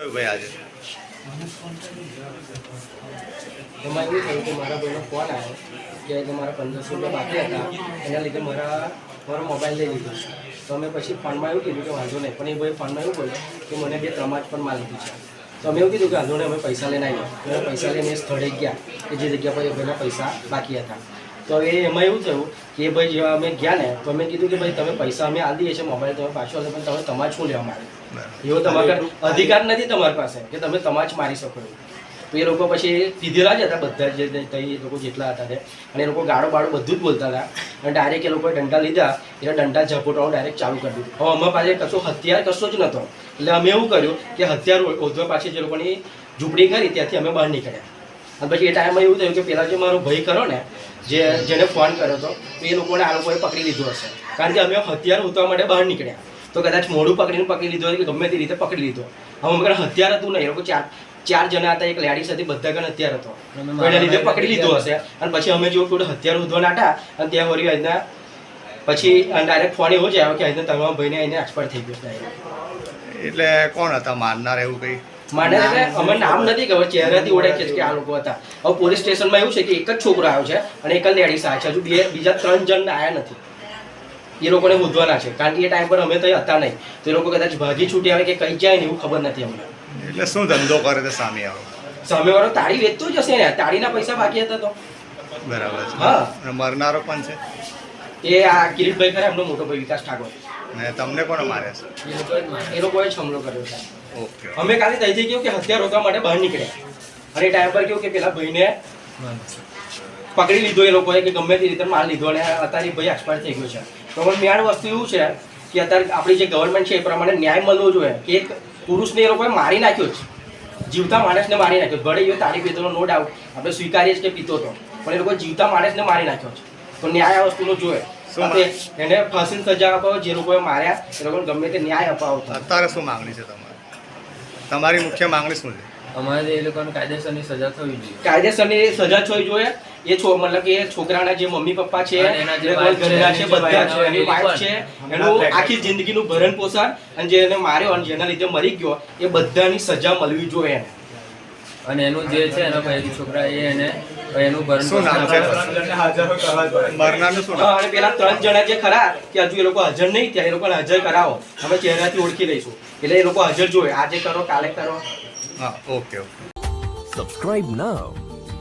એમાં એવું થયું કે મારા ભાઈનો ફોન આવ્યો કે તમારા પંદરસો રૂપિયા બાકી હતા, એના લીધે મારા મારો મોબાઈલ લઈ લીધો તો અમે પછી ફોનમાં એવું કીધું કે વાંધો નહીં, પણ એ ભાઈ ફોનમાં એવું બોલ્યો કે મને બે ત્રમાજ પણ માલ લીધી છે. તો અમે એવું કીધું કે નહીં, અમે પૈસા લઈને આવીએ અમે પૈસા લઈને એ સ્થળે ગયા કે જે જગ્યા પર એ ભાઈના પૈસા બાકી હતા. તો એ એમાં એવું થયું કે ભાઈ જેવા અમે ગયા ને, તો અમે કીધું કે ભાઈ તમે પૈસા અમે આ દઈએ છીએ, મોબાઈલ તમે પાછો હશે પણ તમે તમાજ શું લેવા માંગે? એવો તમારા અધિકાર નથી તમારી પાસે કે તમે તમાચ મારી શકો. તો એ લોકો પછી પીધેલા જ હતા બધા જે એ લોકો જેટલા હતા તે. અને એ લોકો ગાળો બાળો બધું જ બોલતા હતા. અને ડાયરેક્ટ એ લોકોએ દંડા લીધા એટલે દંડા ઝપોટવાનું ડાયરેક્ટ ચાલુ કરી દીધું. હવે અમારા પાસે કશો હથિયાર કશો જ નહોતો. એટલે અમે એવું કર્યું કે હથિયાર ઓધવા પાસે જે લોકોની ઝૂંપડી કરી ત્યાંથી અમે બહાર નીકળ્યા. અને પછી એ ટાઈમમાં એવું થયું કે પેલા જે મારો ભાઈ ખરો ને જે જેને ફોન કર્યો હતો તો એ લોકોને આ લોકોએ પકડી લીધું હશે. કારણ કે અમે હથિયાર ઉતરવા માટે બહાર નીકળ્યા. તો કદાચ મોડું પકડીને પકડી લીધો કે ગમે તે રીતે પકડી લીધો હવે અમે હથિયાર હતું નહીં. એ લોકો ચાર ચાર જણા હતા એક લેડીસ હતી બધા ગણ હથિયાર હતો. એના લીધે પકડી લીધો હશે. અને પછી અમે જો થોડું હથિયાર ઉધવા નાટા અને ત્યાં વળી આજના પછી ડાયરેક્ટ ફોન એવો જ આવ્યો કે આજના તમારા ભાઈને એને એક્સપર્ટ થઈ ગયો એટલે કોણ હતા? મારનાર એવું કંઈ? એટલે અમે નામ નથી ખબર. ચહેરાથી ઓળખે છે કે આ લોકો હતા. હવે પોલીસ સ્ટેશનમાં એવું છે કે એક જ છોકરો આવ્યો છે અને એક જ લેડીસ આવ્યા છે. હજુ બે બીજા ત્રણ જણ આવ્યા નથી. એ લોકોને શોધવાના છે. કારણ કે એ ટાઈમ પર અમે તો હતા નહીં. તો એ લોકો કદાચ ભાગી છૂટી આવે કે કઈ જાય ને એવું ખબર નથી અમને. એટલે શું ધંધો કરે છે સામે આવો સામેવાળો તાળી વેચતો જ હશે ને. તાળીના પૈસા બાકી હતા તો. બરાબર છે. હા. મરનારો પણ છે? એ આ કિરીટભાઈ કરે એમનો મોટો ભાઈ વિકાસ ઠાકોર. ને તમને કોણ મારે છે? એ લોકોએ જ માર્યા. એ લોકોએ જ હુમલો કર્યો છે. ઓકે અમે કાલે ત્યાંથી કેવું કે હથિયાર રોકવા માટે બહાર નીકળ્યા. અને એ ટાઈમ પર કેવું કે પેલા ભાઈને પકડી લીધો એ લોકોએ કે ગમે તે રીતે માલ લીધો અને અત્યારે ભાઈ એક્સપાયર થઈ ગયો છે. તો પણ મેન વસ્તુ એવું છે કે અત્યારે આપણી જે ગવર્મેન્ટ છે એ પ્રમાણે ન્યાય મળવો જોઈએ. કે એક પુરુષને એ લોકોએ મારી નાખ્યો છે જીવતા માણસને મારી નાખ્યો ભલે એ તારી પીતો નો ડાઉટ આપણે સ્વીકારીએ છીએ કે પીતો હતો પણ એ લોકો જીવતા માણસને મારી નાખ્યો છે. તો ન્યાય આ વસ્તુનો જોઈએ. એને ફાંસીની સજા અપાવો જે લોકોએ માર્યા એ લોકોને ગમે તે ન્યાય અપાવો. અત્યારે શું માંગણી છે તમારી? તમારી મુખ્ય માંગણી શું છે? અમારે એ લોકોને કાયદેસરની સજા થવી જોઈએ. કાયદેસરની સજા થવી જોઈએ. એ છો મતલબ કે છોકરાના જે મમ્મી પપ્પા છે એના જે એ wife છે, ઘરના છે એની જે બધા છે એની વાઈફ છે એનું આખી જિંદગીનું ભરણ પોષણ અને જે એને માર્યો અને જેના લીધે મરી ગયો એ બધાની સજા મળવી જોઈએ અને એનું જે છે એનો ભાઈ છોકરા એ એને એનું ભરણ શું નામ છે? મરનાનું શું નામ? અને પેલા ત્રણ જણા જે ખરા કે હજુ એ લોકો હાજર નહીં ત્યાં એ લોકોને હાજર કરાવો. અમે ચહેરાથી ઓળખી લઈશું. એટલે એ લોકો હાજર જોઈએ. આજે કરો કાલે કરો. હા okay okay. Subscribe now